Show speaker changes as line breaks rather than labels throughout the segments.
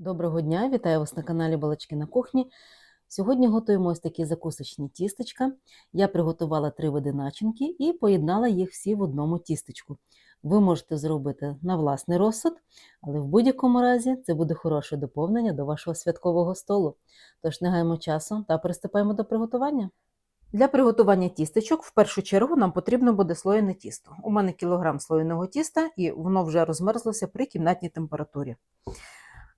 Доброго дня, вітаю вас на каналі Балачки на кухні. Сьогодні готуємо ось такі закусочні тістечка. Я приготувала три види начинки і поєднала їх всі в одному тістечку. Ви можете зробити на власний розсуд, але в будь-якому разі це буде хороше доповнення до вашого святкового столу. Тож не гаємо часу та приступаємо до приготування. Для приготування тістечок в першу чергу нам потрібно буде слоєне тісто. У мене кілограм слоєного тіста і воно вже розмерзлося при кімнатній температурі.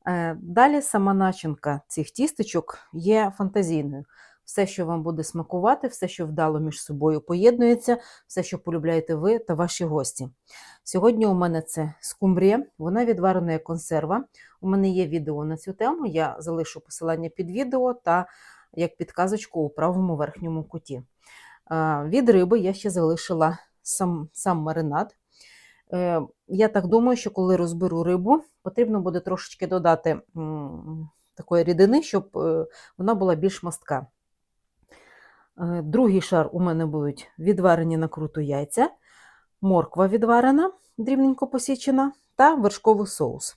Е, Далі сама начинка цих тістечок є фантазійною. Все, що вам буде смакувати, все, що вдало між собою поєднується, все, що полюбляєте ви та ваші гості. Сьогодні у мене це скумбрія, вона відварена як консерва. У мене є відео на цю тему, я залишу посилання під відео та як підказочку у правому верхньому куті. Е, Від риби я ще залишила сам, сам маринад. Е, Я так думаю, що коли розберу рибу, потрібно буде трошечки додати такої рідини, щоб е, вона була більш мастка. Е, Другий шар у мене будуть відварені на круту яйця, морква відварена, дрібненько посічена, та вершковий соус.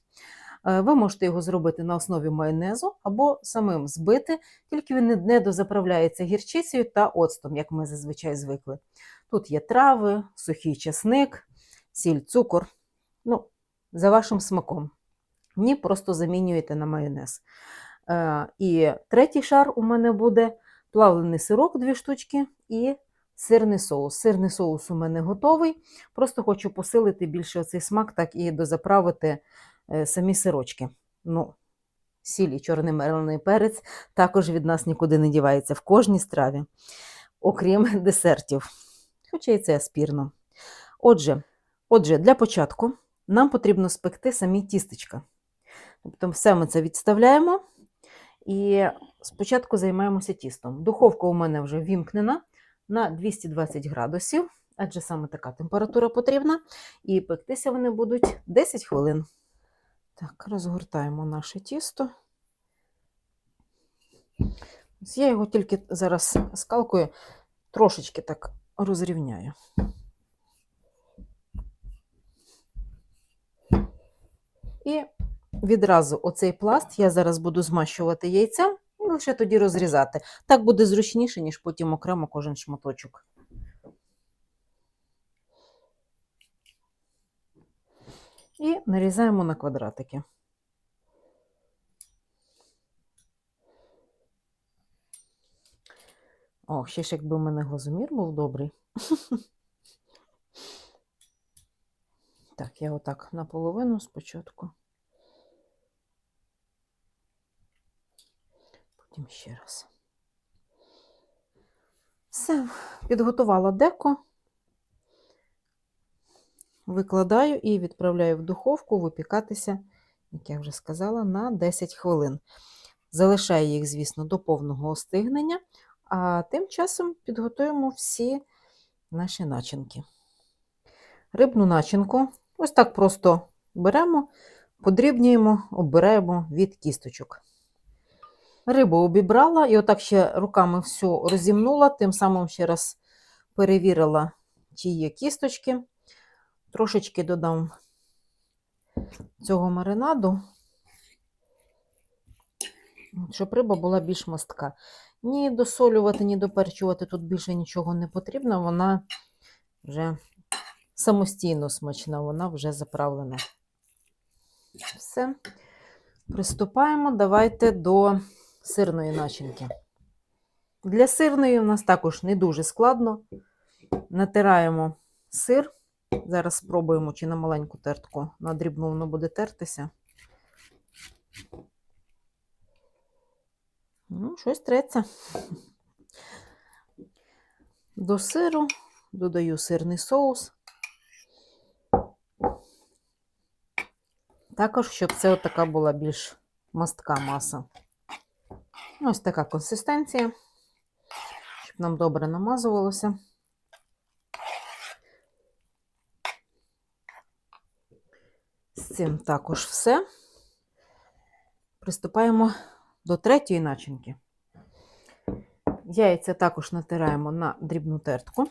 Ви можете його зробити на основі майонезу або самим збити, тільки він не- дозаправляється гірчицею та оцтом, як ми зазвичай звикли. Тут є трави, сухий часник, сіль, цукор. Ну, за вашим смаком. Ні, просто замінюєте на майонез. Е, і третій шар у мене буде плавлений сирок, дві штучки, і сирний соус. Сирний соус у мене готовий. Просто хочу посилити більше оцей смак, так і дозаправити е, самі сирочки. Ну, сіль і чорний мелений перець також від нас нікуди не дівається в кожній страві, окрім десертів. Хоча і це спірно. Отже, Отже, для початку нам потрібно спекти самі тістечка. Тобто все ми це відставляємо і спочатку займаємося тістом. Духовка у мене вже вімкнена на 220 градусів, адже саме така температура потрібна. І пектися вони будуть 10 хвилин. Так, розгортаємо наше тісто. Я його тільки зараз скалкою трошечки так розрівняю. І відразу оцей пласт я зараз буду змащувати яйцем і лише тоді розрізати. Так буде зручніше, ніж потім окремо кожен шматочок. І нарізаємо на квадратики. О, ще ж якби в мене глазомір був добрий. Так, я отак наполовину спочатку. Потім ще раз. Все, підготувала деко. Викладаю і відправляю в духовку випікатися, як я вже сказала, на 10 хвилин. Залишаю їх, звісно, до повного остигнення, а тим часом підготуємо всі наші начинки. Рибну начинку ось так просто беремо, подрібнюємо, обираємо від кісточок. Рибу обібрала і отак ще руками всю розімнула, тим самим ще раз перевірила, чи є кісточки. Трошечки додам цього маринаду, щоб риба була більш мастка. Ні досолювати, ні доперчувати тут більше нічого не потрібно, вона вже самостійно смачна, вона вже заправлена. Все. Приступаємо. Давайте до сирної начинки. Для сирної у нас також не дуже складно. Натираємо сир. Зараз спробуємо, чи на маленьку тертку на дрібну воно буде тертися. Ну, щось треться. До сиру додаю сирний соус. Також, щоб це така була більш мастка маса. Ось така консистенція, щоб нам добре намазувалося. З цим також все. Приступаємо до третьої начинки. Яйця також натираємо на дрібну тертку.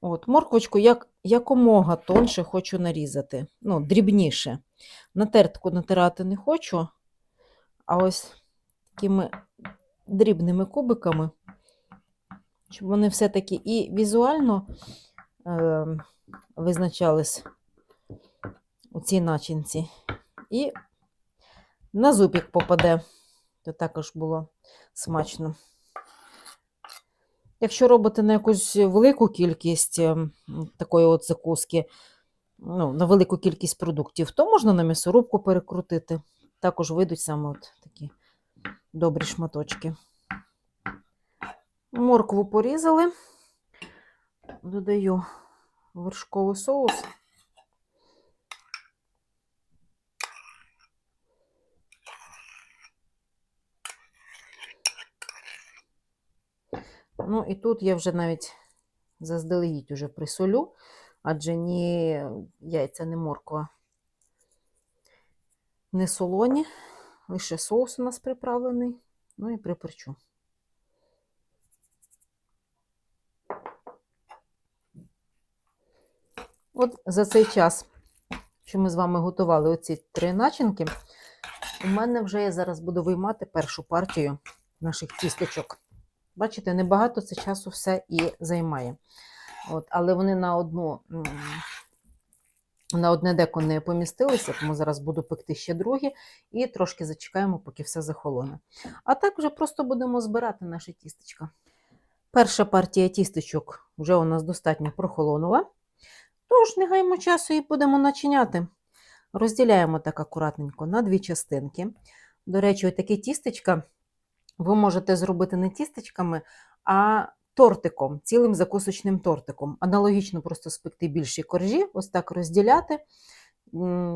От, Морквочку як, якомога тонше хочу нарізати, ну, дрібніше. На тертку натирати не хочу, а ось такими дрібними кубиками, щоб вони все-таки і візуально е, визначались у цій начинці, і на зубик попаде, то також було смачно. Якщо робите на якусь велику кількість ем, такої от закуски, ну, на велику кількість продуктів, то можна на м'ясорубку перекрутити. Також вийдуть саме от такі добрі шматочки. Моркву порізали, додаю вершковий соус. Ну і тут я вже навіть заздалегідь уже присолю, адже ні яйця, ні морква не солоні, лише соус у нас приправлений, ну і приперчу. От за цей час, що ми з вами готували оці три начинки, у мене вже я зараз буду виймати першу партію наших тісточок. Бачите, небагато це часу все і займає. От, але вони на одну, на одне деко не помістилися, тому зараз буду пекти ще другі і трошки зачекаємо, поки все захолоне. А так вже просто будемо збирати наші тістечка. Перша партія тістечок вже у нас достатньо прохолонула. Тож, не гаємо часу і будемо начиняти. Розділяємо так акуратненько на дві частинки. До речі, такі тістечка ви можете зробити не тістечками, а тортиком, цілим закусочним тортиком. Аналогічно просто спекти більші коржі, ось так розділяти.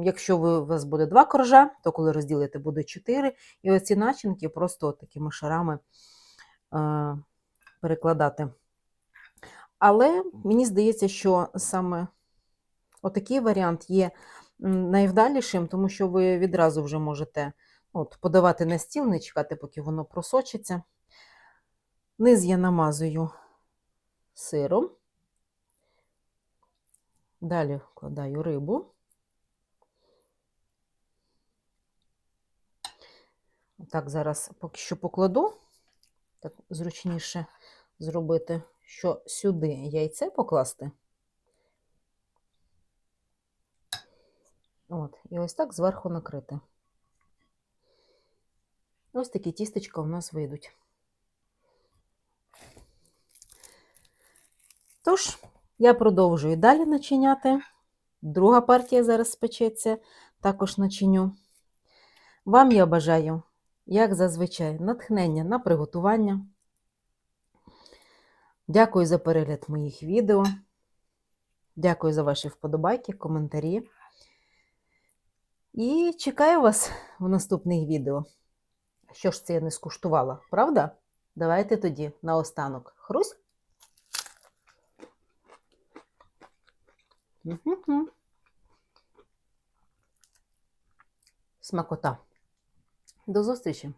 Якщо ви, у вас буде два коржа, то коли розділите, буде чотири. І оці начинки просто такими шарами е, перекладати. Але мені здається, що саме отакий варіант є найвдалішим, тому що ви відразу вже можете от, подавати на стіл, не чекати, поки воно просочиться. Низ я намазую сиром. Далі вкладаю рибу. Так, зараз поки що покладу, так зручніше зробити, що сюди яйце покласти. От, і ось так зверху накрити. Ось такі тістечка у нас вийдуть. Тож, я продовжую далі начиняти. Друга партія зараз спечеться, також начиню. Вам я бажаю, як зазвичай, натхнення на приготування. Дякую за перегляд моїх відео. Дякую за ваші вподобайки, коментарі. І чекаю вас в наступних відео. Що ж це я не скуштувала, правда? Давайте тоді наостанок. Хрусь. Смакота. До зустрічі!